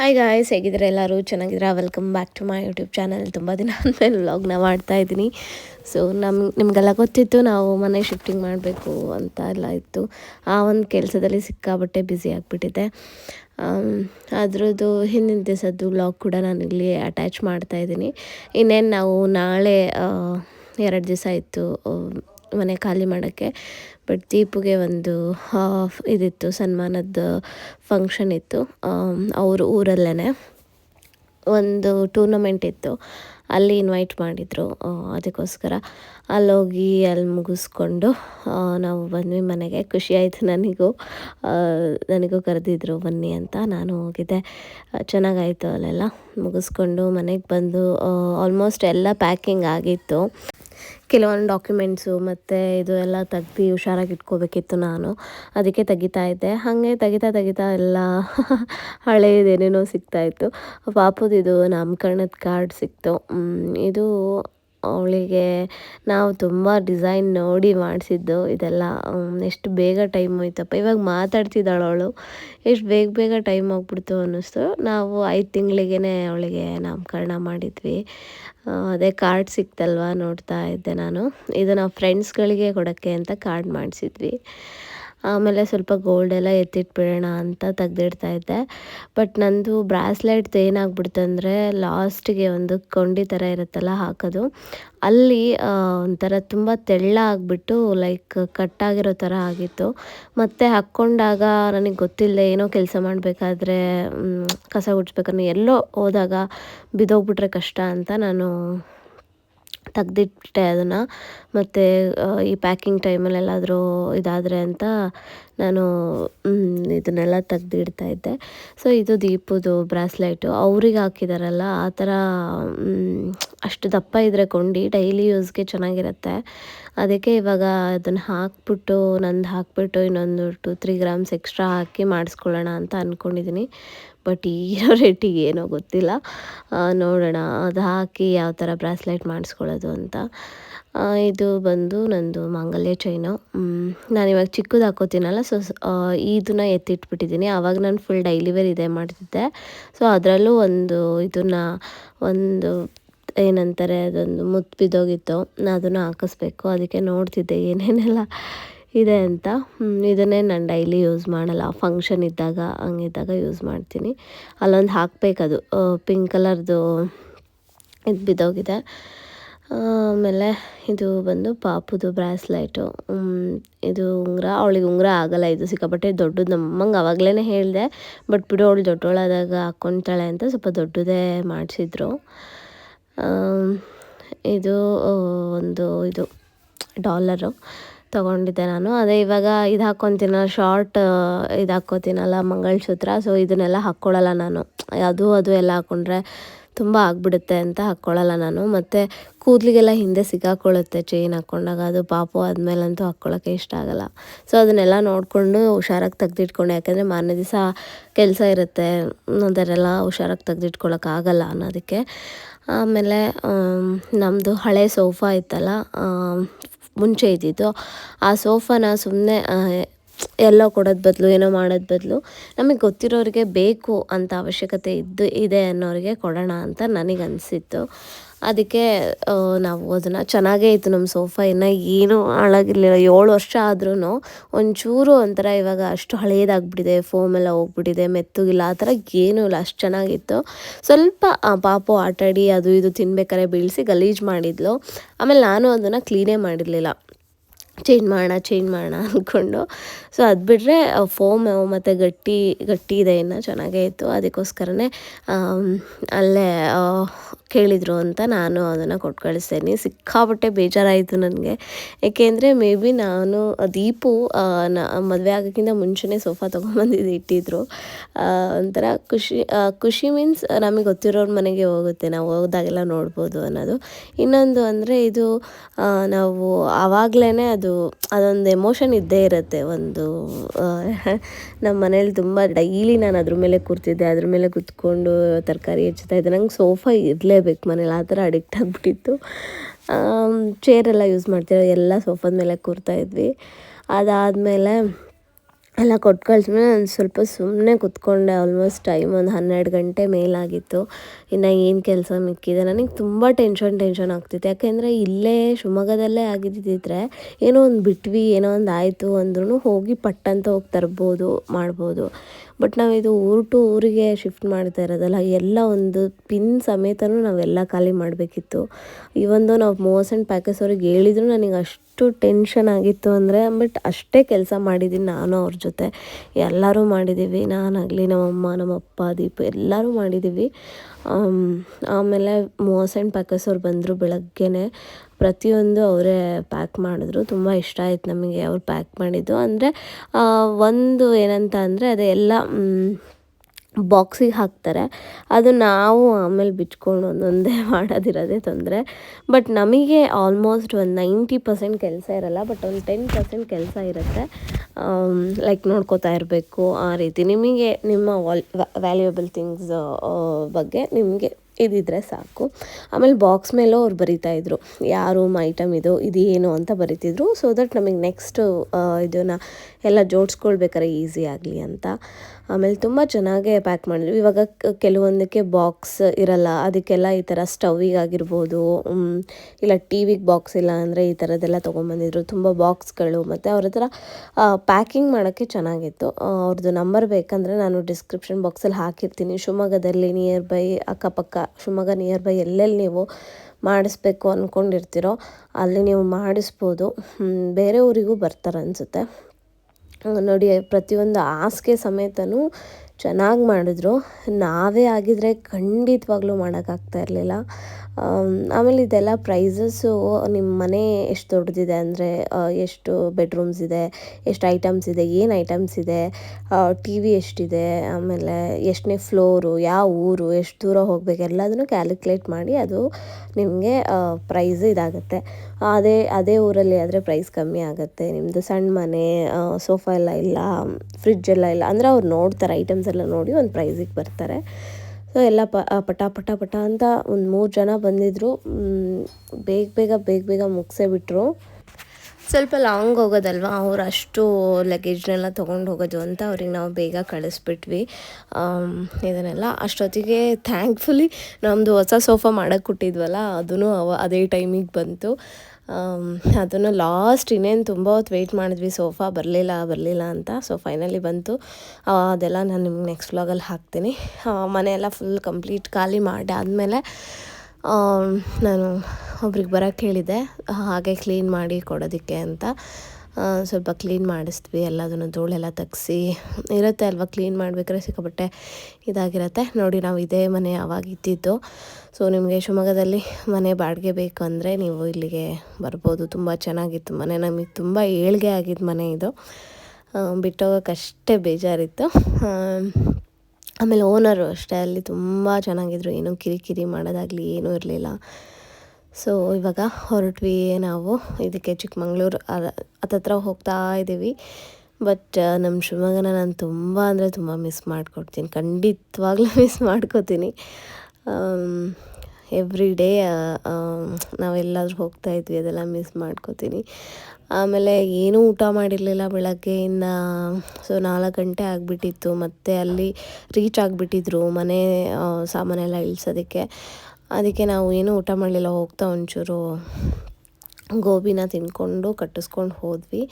Hi guys ಹೇಗಿದ್ರೆ ಎಲ್ಲರೂ? ಚೆನ್ನಾಗಿದ್ದೀರಾ? Welcome back to my YouTube channel ತುಂಬ ದಿನ ಆದಮೇಲೆ ವ್ಲಾಗ್ನ ಮಾಡ್ತಾ ಇದ್ದೀನಿ. ಸೊ ನಮ್ಮ ನಿಮಗೆಲ್ಲ ಗೊತ್ತಿತ್ತು, ನಾವು ಮನೆ ಶಿಫ್ಟಿಂಗ್ ಮಾಡಬೇಕು ಅಂತ ಎಲ್ಲ ಇತ್ತು. ಆ ಒಂದು ಕೆಲಸದಲ್ಲಿ ಸಿಕ್ಕಾಬಟ್ಟೆ ಬ್ಯುಸಿ ಆಗಿಬಿಟ್ಟಿದೆ. ಅದರದ್ದು ಹಿಂದಿನ ದಿವಸದ್ದು ವ್ಲಾಗ್ ಕೂಡ ನಾನು ಇಲ್ಲಿ ಅಟ್ಯಾಚ್ ಮಾಡ್ತಾ ಇದ್ದೀನಿ. ಇನ್ನೇನು ನಾವು ನಾಳೆ ಎರಡು ದಿವಸ ಇತ್ತು ಮನೆ ಖಾಲಿ ಮಾಡೋಕ್ಕೆ. ಬಟ್ ದೀಪುಗೆ ಒಂದು ಇದಿತ್ತು, ಸನ್ಮಾನದ ಫಂಕ್ಷನ್ ಇತ್ತು. ಅವರು ಊರಲ್ಲೇ ಒಂದು ಟೂರ್ನಮೆಂಟ್ ಇತ್ತು. ಅಲ್ಲಿ ಇನ್ವೈಟ್ ಮಾಡಿದರು ಅದಕ್ಕೋಸ್ಕರ. ಅಲ್ಲೋಗಿ ಅಲ್ಲಿ ಮುಗಿಸ್ಕೊಂಡು ನಾವು ಬಂದ್ವಿ ಮನೆಗೆ. ಖುಷಿಯಾಯಿತು ನನಗೂ. ನನಗೂ ಕರೆದಿದ್ರು, ಬನ್ನಿ ಅಂತ ನಾನು ಹೋಗಿದ್ದೆ. ಚೆನ್ನಾಗಾಯಿತು ಅಲ್ಲೆಲ್ಲ. ಮುಗಿಸ್ಕೊಂಡು ಮನೆಗೆ ಬಂದು ಆಲ್ಮೋಸ್ಟ್ ಎಲ್ಲ ಪ್ಯಾಕಿಂಗ್ ಆಗಿತ್ತು. ಕೆಲವೊಂದು ಡಾಕ್ಯುಮೆಂಟ್ಸು ಮತ್ತು ಇದು ಎಲ್ಲ ತೆಗ್ದು ಹುಷಾರಾಗಿ ಇಟ್ಕೋಬೇಕಿತ್ತು ನಾನು. ಅದಕ್ಕೆ ತೆಗಿತಾ ಇದ್ದೆ. ಹಾಗೆ ತೆಗಿತಾ ತೆಗಿತಾ ಎಲ್ಲ ಹಳೇದೇನೇನೋ ಸಿಗ್ತಾಯಿತ್ತು. ಪಾಪದಿದು ಇದು ನಾಮಕರಣದ ಕಾರ್ಡ್ ಸಿಕ್ತು. ಇದು ಅವಳಿಗೆ ನಾವು ತುಂಬ ಡಿಸೈನ್ ನೋಡಿ ಮಾಡಿಸಿದ್ದು ಇದೆಲ್ಲ. ಎಷ್ಟು ಬೇಗ ಟೈಮ್ ಹೋಯ್ತಪ್ಪ. ಇವಾಗ ಮಾತಾಡ್ತಿದ್ದಾಳು ಅವಳು. ಎಷ್ಟು ಬೇಗ ಬೇಗ ಟೈಮ್ ಹೋಗ್ಬಿಡ್ತು ಅನ್ನಿಸ್ತು. ನಾವು ಐದು ತಿಂಗಳಿಗೆ ಅವಳಿಗೆ ನಾಮಕರಣ ಮಾಡಿದ್ವಿ. ಅದೇ ಕಾರ್ಡ್ ಸಿಕ್ತಲ್ವಾ ನೋಡ್ತಾ ಇದ್ದೆ ನಾನು. ಇದು ನಾವು ಫ್ರೆಂಡ್ಸ್ಗಳಿಗೆ ಕೊಡೋಕ್ಕೆ ಅಂತ ಕಾರ್ಡ್ ಮಾಡಿಸಿದ್ವಿ. ಆಮೇಲೆ ಸ್ವಲ್ಪ ಗೋಲ್ಡ್ ಎಲ್ಲ ಎತ್ತಿಟ್ಬಿಡೋಣ ಅಂತ ತೆಗ್ದಿಡ್ತಾ ಇದ್ದೆ. ಬಟ್ ನಂದು ಬ್ರಾಸ್ಲೆಟ್ದು ಏನಾಗ್ಬಿಡ್ತಂದರೆ ಲಾಸ್ಟಿಗೆ ಒಂದು ಕೊಂಡಿ ಥರ ಇರುತ್ತಲ್ಲ ಹಾಕೋದು. ಅಲ್ಲಿ ಒಂಥರ ತುಂಬ ತೆಳ್ಳ ಆಗಿಬಿಟ್ಟು ಲೈಕ್ ಕಟ್ಟಾಗಿರೋ ಥರ ಆಗಿತ್ತು. ಮತ್ತು ಹಾಕ್ಕೊಂಡಾಗ ನನಗೆ ಗೊತ್ತಿಲ್ಲದೆ ಏನೋ ಕೆಲಸ ಮಾಡಬೇಕಾದ್ರೆ ಕಸ ಗುಡಿಸ್ಬೇಕನ್ನೋ ಎಲ್ಲೋ ಹೋದಾಗ ಬಿದ್ದೋಗ್ಬಿಟ್ರೆ ಕಷ್ಟ ಅಂತ ನಾನು ತೆಗ್ದಿಟ್ಟೆ ಅದನ್ನು. ಮತ್ತು ಈ ಪ್ಯಾಕಿಂಗ್ ಟೈಮಲ್ಲಿ ಎಲ್ಲಾದರೂ ಇದಾದರೆ ಅಂತ ನಾನು ಇದನ್ನೆಲ್ಲ ತೆಗೆದಿಡ್ತಾ ಇದ್ದೆ. ಸೊ ಇದು ದೀಪುದು ಬ್ರಾಸ್ಲೈಟು. ಅವ್ರಿಗೆ ಹಾಕಿದಾರಲ್ಲ, ಆ ಥರ ಅಷ್ಟು ದಪ್ಪ ಇದ್ದರೆ ಕೊಂಡಿ ಡೈಲಿ ಯೂಸ್ಗೆ ಚೆನ್ನಾಗಿರುತ್ತೆ. ಅದಕ್ಕೆ ಇವಾಗ ಅದನ್ನು ಹಾಕ್ಬಿಟ್ಟು, ನಂದು ಹಾಕ್ಬಿಟ್ಟು ಇನ್ನೊಂದು ಟು ತ್ರೀ ಗ್ರಾಮ್ಸ್ ಎಕ್ಸ್ಟ್ರಾ ಹಾಕಿ ಮಾಡಿಸ್ಕೊಳ್ಳೋಣ ಅಂತ ಅಂದ್ಕೊಂಡಿದ್ದೀನಿ ಬಟ್ ಈಗಿರೋ ರೇಟಿಗೆ ಏನೋ ಗೊತ್ತಿಲ್ಲ. ನೋಡೋಣ. ಅದು ಹಾಕಿ ಯಾವ ಥರ ಬ್ರಾಸ್ಲೆಟ್ ಮಾಡಿಸ್ಕೊಳ್ಳೋದು ಅಂತ. ಇದು ಬಂದು ನಂದು ಮಾಂಗಲ್ಯ ಚೈನು ನಾನು ಇವಾಗ ಚಿಕ್ಕದು ಹಾಕೋತೀನಲ್ಲ ಸೊ ಇದನ್ನ ಎತ್ತಿಟ್ಬಿಟ್ಟಿದ್ದೀನಿ ಆವಾಗ ನಾನು ಫುಲ್ ಡೈಲಿ ವೇರ್ ಇದೇ ಮಾಡ್ತಿದ್ದೆ. ಸೊ ಅದರಲ್ಲೂ ಒಂದು ಇದನ್ನು, ಒಂದು ಏನಂತಾರೆ, ಅದೊಂದು ಮುತ್ತು ಬಿದ್ದೋಗಿತ್ತು. ನಾನು ಅದನ್ನು ಹಾಕಿಸ್ಬೇಕು. ಅದಕ್ಕೆ ನೋಡ್ತಿದ್ದೆ ಏನೇನೆಲ್ಲ ಇದೆ ಅಂತ. ಇದನ್ನೇ ನಾನು ಡೈಲಿ ಯೂಸ್ ಮಾಡಲ್ಲ. ಫಂಕ್ಷನ್ ಇದ್ದಾಗ, ಹಂಗಿದ್ದಾಗ ಯೂಸ್ ಮಾಡ್ತೀನಿ. ಅಲ್ಲೊಂದು ಹಾಕಬೇಕದು ಪಿಂಕ್ ಕಲರ್ದು ಇದು ಬಿದ್ದೋಗಿದೆ. ಆಮೇಲೆ ಇದು ಬಂದು ಪಾಪುದು ಬ್ರಾಸ್ಲೈಟು. ಇದು ಉಂಗುರ. ಅವಳಿಗೆ ಉಂಗುರ ಆಗಲ್ಲ. ಇದು ಸಿಕ್ಕಾಪಟ್ಟೆ ದೊಡ್ಡದು. ನಮ್ಮಂಗೆ ಅವಾಗಲೇ ಹೇಳಿದೆ. ಬಟ್ ಬಿಡು, ಅವಳು ದೊಡ್ಡವಳಾದಾಗ ಹಾಕ್ಕೊತಾಳೆ ಅಂತ ಸ್ವಲ್ಪ ದೊಡ್ಡದೇ ಮಾಡಿಸಿದ್ರು. ಇದು ಒಂದು ಇದು, ಡಾಲರು. ತೊಗೊಂಡಿದ್ದೆ ನಾನು. ಅದೇ ಇವಾಗ ಇದು ಹಾಕ್ಕೊತೀನಲ್ಲ ಶಾರ್ಟ್ ಇದು ಹಾಕ್ಕೋತೀನಲ್ಲ ಮಂಗಳಸೂತ್ರ. ಸೊ ಇದನ್ನೆಲ್ಲ ಹಾಕ್ಕೊಳ್ಳಲ್ಲ ನಾನು. ಅದು ಅದು ಎಲ್ಲ ಹಾಕ್ಕೊಂಡ್ರೆ ತುಂಬ ಆಗಿಬಿಡುತ್ತೆ ಅಂತ ಹಾಕ್ಕೊಳ್ಳಲ್ಲ ನಾನು. ಮತ್ತು ಕೂದಲಿಗೆಲ್ಲ ಹಿಂದೆ ಸಿಕ್ಕಾಕೊಳ್ಳುತ್ತೆ ಚೈನ್ ಹಾಕ್ಕೊಂಡಾಗ ಅದು ಪಾಪು ಆದಮೇಲಂತೂ ಹಾಕ್ಕೊಳ್ಳೋಕ್ಕೆ ಇಷ್ಟ ಆಗಲ್ಲ. ಸೊ ಅದನ್ನೆಲ್ಲ ನೋಡಿಕೊಂಡು ಹುಷಾರಾಗಿ ತೆಗೆದಿಟ್ಕೊಂಡೆ. ಯಾಕೆಂದರೆ ಮಾರನೇ ದಿವಸ ಕೆಲಸ ಇರುತ್ತೆ. ಅದನ್ನೆಲ್ಲ ಹುಷಾರಾಗಿ ತೆಗೆದಿಟ್ಕೊಳ್ಳೋಕ್ಕಾಗಲ್ಲ ಅನ್ನೋದಕ್ಕೆ. ಆಮೇಲೆ ನಮ್ಮದು ಹಳೆ ಸೋಫಾ ಇತ್ತಲ್ಲ ಮುಂಚೆ ಇದ್ದಿದ್ದು, ಆ ಸೋಫಾನ ಸುಮ್ಮನೆ ಎಲ್ಲ ಕೊಡೋದು ಬದಲು, ಏನೋ ಮಾಡೋದು ಬದಲು, ನಮಗೆ ಗೊತ್ತಿರೋರಿಗೆ ಬೇಕು ಅಂತ ಅವಶ್ಯಕತೆ ಇದ್ದು ಇದೆ ಅನ್ನೋರಿಗೆ ಕೊಡೋಣ ಅಂತ ನನಗೆ ಅನಿಸಿತ್ತು ಅದಕ್ಕೆ ನಾವು ಅದನ್ನು ಚೆನ್ನಾಗೇ ಇತ್ತು ನಮ್ಮ ಸೋಫಾ. ಇನ್ನು ಏನೂ ಹಾಳಾಗಿರಲಿಲ್ಲ. ಏಳು ವರ್ಷ ಆದ್ರೂ ಒಂಚೂರು ಒಂಥರ ಇವಾಗ ಅಷ್ಟು ಹಳೇದಾಗ್ಬಿಟ್ಟಿದೆ. ಫೋಮ್ ಎಲ್ಲ ಹೋಗ್ಬಿಟ್ಟಿದೆ, ಮೆತ್ತಗಿಲ್ಲ. ಆ ಥರ ಏನೂ ಇಲ್ಲ. ಅಷ್ಟು ಚೆನ್ನಾಗಿತ್ತು. ಸ್ವಲ್ಪ ಪಾಪು ಆಟಾಡಿ ಅದು ಇದು ತಿನ್ಬೇಕಾದ್ರೆ ಬೀಳಿಸಿ ಗಲೀಜು ಮಾಡಿದ್ಲು. ಆಮೇಲೆ ನಾನು ಅದನ್ನು ಕ್ಲೀನೇ ಮಾಡಿರಲಿಲ್ಲ. ಚೇಂಜ್ ಮಾಡೋಣ ಚೇಂಜ್ ಮಾಡೋಣ ಅಂದ್ಕೊಂಡು ಸೊ ಅದು ಬಿಟ್ಟರೆ ಫೋಮ್ ಮತ್ತು ಗಟ್ಟಿ ಗಟ್ಟಿ ಇದೆ ಇನ್ನು ಚೆನ್ನಾಗೇ ಇತ್ತು. ಅದಕ್ಕೋಸ್ಕರನೇ ಅಲ್ಲೇ ಕೇಳಿದರು ಅಂತ ನಾನು ಅದನ್ನು ಕೊಟ್ಟು ಕಳಿಸ್ತೇನೆ. ಸಿಕ್ಕಾಪಟ್ಟೆ ಬೇಜಾರಾಯಿತು ನನಗೆ. ಏಕೆಂದರೆ ಮೇ ಬಿ ನಾನು, ದೀಪು ಮದುವೆ ಆಗೋಕ್ಕಿಂತ ಮುಂಚೆನೇ ಸೋಫಾ ತೊಗೊಂಬಂದಿದ್ದು ಇಟ್ಟಿದ್ರು. ಒಂಥರ ಖುಷಿ ಖುಷಿ ಮೀನ್ಸ್ ನಮಗೆ ಗೊತ್ತಿರೋರ ಮನೆಗೆ ಹೋಗುತ್ತೆ. ನಾವು ಹೋದಾಗೆಲ್ಲ ನೋಡ್ಬೋದು ಅನ್ನೋದು. ಇನ್ನೊಂದು ಅಂದರೆ ಇದು ನಾವು ಆವಾಗಲೇ ಅದು ಅದೊಂದು ಎಮೋಷನ್ ಇದ್ದೇ ಇರುತ್ತೆ. ಒಂದು ನಮ್ಮ ಮನೇಲಿ ತುಂಬ ಡೈಲಿ ನಾನು ಅದ್ರ ಮೇಲೆ ಕೂರ್ತಿದ್ದೆ, ಅದ್ರ ಮೇಲೆ ಕುತ್ಕೊಂಡು ತರಕಾರಿ ಹೆಚ್ಚುತ್ತಾ ಇದ್ದೆ. ನಂಗೆ ಸೋಫಾ ಇರಲೇಬೇಕು ಮನೇಲಿ, ಆ ಥರ ಅಡಿಕ್ಟ್ ಆಗಿಬಿಟ್ಟಿತ್ತು. ಚೇರೆಲ್ಲ ಯೂಸ್ ಮಾಡ್ತೀವಿ ಎಲ್ಲ ಸೋಫಾದ ಮೇಲೆ ಕೂರ್ತಾ ಇದ್ವಿ. ಅದಾದಮೇಲೆ ಎಲ್ಲ ಕೊಟ್ಟು ಕಳಿಸ್ಮೇಲೆ ನಾನು ಸ್ವಲ್ಪ ಸುಮ್ಮನೆ ಕುತ್ಕೊಂಡೆ. ಆಲ್ಮೋಸ್ಟ್ ಟೈಮ್ ಒಂದು ಹನ್ನೆರಡು ಗಂಟೆ ಮೇಲಾಗಿತ್ತು. ಇನ್ನು ಏನು ಕೆಲಸ ಮಿಕ್ಕಿದೆ? ನನಗೆ ತುಂಬ ಟೆನ್ಷನ್ ಟೆನ್ಷನ್ ಆಗ್ತಿತ್ತು. ಯಾಕೆಂದರೆ ಇಲ್ಲೇ ಶಿವಮೊಗ್ಗದಲ್ಲೇ ಆಗಿದ್ದಿದ್ರೆ ಏನೋ ಒಂದು ಬಿಟ್ವಿ, ಏನೋ ಒಂದು ಆಯಿತು ಅಂದ್ರೂ ಹೋಗಿ ಪಟ್ಟಂತ ಹೋಗಿ ತರ್ಬೋದು, ಮಾಡ್ಬೋದು. ಬಟ್ ನಾವಿದು ಊರು ಟು ಊರಿಗೆ ಶಿಫ್ಟ್ ಮಾಡ್ತಾ ಇರೋದಲ್ಲ, ಎಲ್ಲ ಒಂದು ಪಿನ್ ಸಮೇತನೂ ನಾವೆಲ್ಲ ಖಾಲಿ ಮಾಡಬೇಕಿತ್ತು. ಇವೊಂದು ನಾವು ಮೋಸ್ ಆ್ಯಂಡ್ ಪ್ಯಾಕಸ್ ಅವ್ರಿಗೆ ಹೇಳಿದ್ರು, ನನಗೆ ಅಷ್ಟು ಟೆನ್ಷನ್ ಆಗಿತ್ತು ಅಂದರೆ ಬಟ್ ಅಷ್ಟೇ ಕೆಲಸ ಮಾಡಿದ್ದೀನಿ ನಾನು ಅವ್ರ ಜೊತೆ. ಎಲ್ಲರೂ ಮಾಡಿದ್ದೀವಿ ನಾನಾಗಲಿ ನಮ್ಮಮ್ಮ, ನಮ್ಮಪ್ಪ, ದೀಪ ಎಲ್ಲರೂ ಮಾಡಿದ್ದೀವಿ ಆಮೇಲೆ ಮೋಸ್ ಆ್ಯಂಡ್ ಪ್ಯಾಕಸ್ ಅವ್ರು ಬಂದರು ಬೆಳಗ್ಗೆನೆ. ಪ್ರತಿಯೊಂದು ಅವರೇ ಪ್ಯಾಕ್ ಮಾಡಿದ್ರು. ತುಂಬ ಇಷ್ಟ ಆಯ್ತು ನಮಗೆ ಅವ್ರು ಪ್ಯಾಕ್ ಮಾಡಿದ್ದು. ಅಂದರೆ ಒಂದು ಏನಂತ ಅಂದರೆ, ಅದೇ ಎಲ್ಲ ಬಾಕ್ಸಿಗೆ ಹಾಕ್ತಾರೆ. ಅದು ನಾವು ಆಮೇಲೆ ಬಿಚ್ಕೊಂಡು ಒಂದೊಂದೇ ಮಾಡೋದಿರೋದೇ ತೊಂದರೆ. ಬಟ್ ನಮಗೆ ಆಲ್ಮೋಸ್ಟ್ ಒಂದು ನೈಂಟಿ ಪರ್ಸೆಂಟ್ ಕೆಲಸ ಇರಲ್ಲ, ಬಟ್ ಒಂದು ಟೆನ್ ಪರ್ಸೆಂಟ್ ಕೆಲಸ ಇರುತ್ತೆ. ಲೈಕ್ ನೋಡ್ಕೋತಾ ಇರಬೇಕು ಆ ರೀತಿ. ನಿಮಗೆ ನಿಮ್ಮ ವಾಲ್ ವ್ಯಾಲ್ಯೂಯಬಲ್ ಥಿಂಗ್ಸ್ ಬಗ್ಗೆ ನಿಮಗೆ ಇದಿದ್ರೆ ಸಾಕು. ಆಮೇಲೆ ಬಾಕ್ಸ್ ಮೇಲೂ ಅವ್ರು ಬರಿತಾಯಿದ್ರು ಯಾವ ರೂಮ್ ಐಟಮ್ ಇದು ಇದು ಏನು ಅಂತ ಬರಿತಿದ್ರು. ಸೊ ದಟ್ ನಮಗೆ ನೆಕ್ಸ್ಟು ಇದನ್ನು ಎಲ್ಲ ಜೋಡಿಸ್ಕೊಳ್ಬೇಕಾರೆ ಈಸಿ ಆಗಲಿ ಅಂತ. ಆಮೇಲೆ ತುಂಬ ಚೆನ್ನಾಗೇ ಪ್ಯಾಕ್ ಮಾಡಿದ್ವಿ. ಇವಾಗ ಕೆಲವೊಂದಕ್ಕೆ ಬಾಕ್ಸ್ ಇರಲ್ಲ, ಅದಕ್ಕೆಲ್ಲ ಈ ಥರ ಸ್ಟವ್ವಿಗಾಗಿರ್ಬೋದು ಇಲ್ಲ ಟಿ ವಿಗೆ ಬಾಕ್ಸ್ ಇಲ್ಲ ಅಂದರೆ ಈ ಥರದ್ದೆಲ್ಲ ತೊಗೊಂಬಂದಿದ್ರು. ತುಂಬ ಬಾಕ್ಸ್ಗಳು ಮತ್ತು ಅವ್ರ ಹತ್ರ ಪ್ಯಾಕಿಂಗ್ ಮಾಡೋಕ್ಕೆ ಚೆನ್ನಾಗಿತ್ತು. ಅವ್ರದ್ದು ನಂಬರ್ ಬೇಕಂದರೆ ನಾನು ಡಿಸ್ಕ್ರಿಪ್ಷನ್ ಬಾಕ್ಸಲ್ಲಿ ಹಾಕಿರ್ತೀನಿ. ಶಿವಮೊಗ್ಗದಲ್ಲಿ ನಿಯರ್ ಬೈ ಅಕ್ಕಪಕ್ಕ, ಶಿವಮೊಗ್ಗ ನಿಯರ್ ಬೈ ಎಲ್ಲೆಲ್ಲಿ ನೀವು ಮಾಡಿಸ್ಬೇಕು ಅಂದ್ಕೊಂಡಿರ್ತೀರೋ ಅಲ್ಲಿ ನೀವು ಮಾಡಿಸ್ಬೋದು. ಬೇರೆ ಊರಿಗೂ ಬರ್ತಾರೆ ಅನಿಸುತ್ತೆ. ನೋಡಿ ಪ್ರತಿಯೊಂದು ಹಾಸಿಗೆ ಸಮೇತನೂ ಚೆನ್ನಾಗಿ ಮಾಡಿದ್ರು. ನಾವೇ ಆಗಿದ್ದರೆ ಖಂಡಿತವಾಗ್ಲೂ ಮಾಡೋಕ್ಕಾಗ್ತಾ ಇರಲಿಲ್ಲ. ಆಮೇಲೆ ಇದೆಲ್ಲ ಪ್ರೈಸಸ್ಸು ನಿಮ್ಮ ಮನೆ ಎಷ್ಟು ದೊಡ್ಡದಿದೆ ಅಂದರೆ ಎಷ್ಟು ಬೆಡ್ರೂಮ್ಸ್ ಇದೆ, ಎಷ್ಟು ಐಟಮ್ಸ್ ಇದೆ, ಏನು ಐಟಮ್ಸ್ ಇದೆ ಟಿ ವಿ ಎಷ್ಟಿದೆ, ಆಮೇಲೆ ಎಷ್ಟನೇ ಫ್ಲೋರು ಯಾವ ಊರು, ಎಷ್ಟು ದೂರ ಹೋಗ್ಬೇಕು, ಎಲ್ಲದನ್ನು ಕ್ಯಾಲ್ಕುಲೇಟ್ ಮಾಡಿ ಅದು ನಿಮಗೆ ಪ್ರೈಸ್ ಇದಾಗುತ್ತೆ. ಅದೇ ಅದೇ ಊರಲ್ಲಿ ಆದರೆ ಪ್ರೈಸ್ ಕಮ್ಮಿ ಆಗುತ್ತೆ. ನಿಮ್ಮದು ಸಣ್ಣ ಮನೆ ಸೋಫಾ ಎಲ್ಲ ಇಲ್ಲ ಫ್ರಿಡ್ಜ್ ಎಲ್ಲ ಇಲ್ಲ, ಅಂದರೆ ಅವ್ರು ನೋಡ್ತಾರೆ ಐಟಮ್ಸ್ ಎಲ್ಲ ನೋಡಿ ಒಂದು ಪ್ರೈಸಿಗೆ ಬರ್ತಾರೆ. ಸೊ ಎಲ್ಲ ಪ ಪಟ ಪಟ ಪಟ ಅಂತ ಒಂದು ಮೂರು ಜನ ಬಂದಿದ್ದರು ಬೇಗ ಬೇಗ ಬೇಗ ಬೇಗ ಮುಗಿಸೇ ಬಿಟ್ಟರು ಸ್ವಲ್ಪ ಲಾಂಗ್ ಹೋಗೋದಲ್ವ? ಅವ್ರು ಅಷ್ಟು ಲಗೇಜ್ನೆಲ್ಲ ತೊಗೊಂಡು ಹೋಗೋದು ಅಂತ ಅವ್ರಿಗೆ ನಾವು ಬೇಗ ಕಳಿಸ್ಬಿಟ್ವಿ. ಇದನ್ನೆಲ್ಲ ಅಷ್ಟೊತ್ತಿಗೆ ಥ್ಯಾಂಕ್ಫುಲಿ ನಮ್ಮದು ಹೊಸ ಸೋಫಾ ಮಾಡೋಕ್ಕೆ ಕೊಟ್ಟಿದ್ವಲ್ಲ ಅದೂ ಅವ, ಅದೇ ಟೈಮಿಗೆ ಬಂತು. ಅದನ್ನು ಲಾಸ್ಟ್ ಇನ್ನೇನು ತುಂಬ ಹೊತ್ತು ವೆಯ್ಟ್ ಮಾಡಿದ್ವಿ. ಸೋಫಾ ಬರಲಿಲ್ಲ ಬರಲಿಲ್ಲ ಅಂತ. ಸೊ ಫೈನಲಿ ಬಂತು. ಅದೆಲ್ಲ ನಾನು ನಿಮ್ಗೆ ನೆಕ್ಸ್ಟ್ ವ್ಲಾಗಲ್ಲಿ ಹಾಕ್ತೀನಿ. ಮನೆಯೆಲ್ಲ ಫುಲ್ ಕಂಪ್ಲೀಟ್ ಖಾಲಿ ಮಾಡಿ ಆದಮೇಲೆ ನಾನು ಒಬ್ರಿಗೆ ಬರೋಕ್ಕೆ ಹೇಳಿದ್ದೆ. ಹಾಗೆ ಕ್ಲೀನ್ ಮಾಡಿ ಕೊಡೋದಕ್ಕೆ ಅಂತ. ಸ್ವಲ್ಪ ಕ್ಲೀನ್ ಮಾಡಿಸ್ತೀವಿ ಎಲ್ಲದನ್ನು ಧೂಳೆಲ್ಲ ತೆಗ್ಸಿ. ಇರುತ್ತೆ ಅಲ್ವಾ ಕ್ಲೀನ್ ಮಾಡಬೇಕಾದ್ರೆ ಸಿಕ್ಕಾಪಟ್ಟೆ ಇದಾಗಿರುತ್ತೆ. ನೋಡಿ, ನಾವು ಇದೇ ಮನೆ ಆವಾಗ ಇದ್ದಿದ್ದು. ಸೊ ನಿಮಗೆ ಶಿವಮೊಗ್ಗದಲ್ಲಿ ಮನೆ ಬಾಡಿಗೆ ಬೇಕು ಅಂದರೆ ನೀವು ಇಲ್ಲಿಗೆ ಬರ್ಬೋದು. ತುಂಬ ಚೆನ್ನಾಗಿತ್ತು ಮನೆ. ನಮಗೆ ತುಂಬ ಏಳ್ಗೆ ಆಗಿದ್ದು ಮನೆ ಇದು. ಬಿಟ್ಟೋಗೋಕ್ಕಷ್ಟೇ ಬೇಜಾರಿತ್ತು. ಆಮೇಲೆ ಓನರು ಅಷ್ಟೇ ಅಲ್ಲಿ ತುಂಬ ಚೆನ್ನಾಗಿದ್ರು. ಏನೂ ಕಿರಿಕಿರಿ ಮಾಡೋದಾಗಲಿ ಏನೂ ಇರಲಿಲ್ಲ. ಸೊ ಇವಾಗ ಹೊರಟ್ವಿ ನಾವು. ಇದಕ್ಕೆ ಚಿಕ್ಕಮಂಗ್ಳೂರು ಹತ್ತತ್ರ ಹೋಗ್ತಾ ಇದ್ದೀವಿ ಬಟ್ ನಮ್ಮ ಶಿವಮೊಗ್ಗನ ನಾನು ತುಂಬ ಅಂದರೆ ತುಂಬ ಮಿಸ್ ಮಾಡ್ಕೊಡ್ತೀನಿ. ಖಂಡಿತವಾಗ್ಲೂ ಮಿಸ್ ಮಾಡ್ಕೋತೀನಿ. ಎವ್ರಿ ಡೇ ನಾವೆಲ್ಲಾದರೂ ಹೋಗ್ತಾ ಇದ್ವಿ, ಅದೆಲ್ಲ ಮಿಸ್ ಮಾಡ್ಕೋತೀನಿ. ಆಮೇಲೆ ಏನೂ ಊಟ ಮಾಡಿರಲಿಲ್ಲ ಬೆಳಗ್ಗೆಯಿಂದ. ಸೊ ನಾಲ್ಕು ಗಂಟೆ ಆಗಿಬಿಟ್ಟಿತ್ತು. ಮತ್ತು ಅಲ್ಲಿ ರೀಚ್ ಆಗಿಬಿಟ್ಟಿದ್ರು ಮನೆ ಸಾಮಾನೆಲ್ಲ ಇಳಿಸೋದಕ್ಕೆ. ಅದಕ್ಕೆ ನಾವು ಏನೂ ಊಟ ಮಾಡಲಿಲ್ಲ, ಹೋಗ್ತಾ ಒಂಚೂರು ಗೋಬಿನ ತಿಂದ್ಕೊಂಡು ಕಟ್ಟಿಸ್ಕೊಂಡು ಹೋದ್ವಿ.